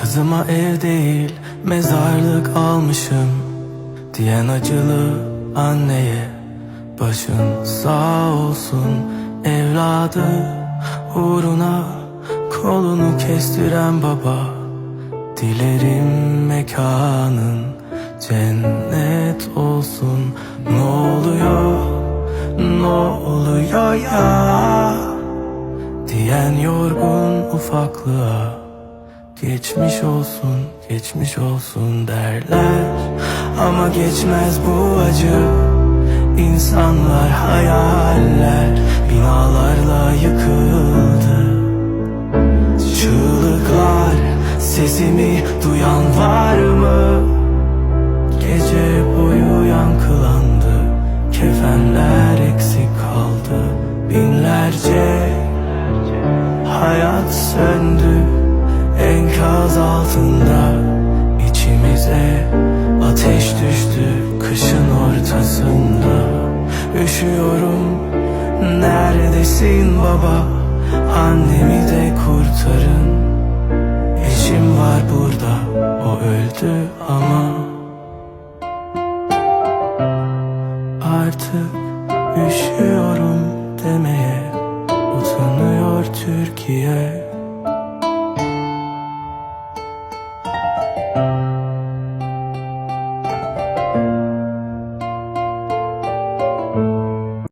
Kızıma ev değil mezarlık almışım Diyen acılı anneye. Başın sağ olsun evladı Uğruna kolunu kestiren baba. Dilerim mekanın cennet olsun. Ne oluyor, ne oluyor ya? Diyen yorgun ufaklığa Geçmiş olsun, geçmiş olsun derler. Ama geçmez bu acı. İnsanlar hayaller Binalarla yıkıldı. Çığlıklar Sesimi duyan var mı? Gece boyu yankılandı Kefenler eksik kaldı. Binlerce Hayat söndü Enkaz altında içimize Ateş düştü kışın ortasında. Üşüyorum Neredesin baba? Annemi de kurtarın. Eşim var burada O öldü ama. Artık üşüyorum demeye Utanıyor Türkiye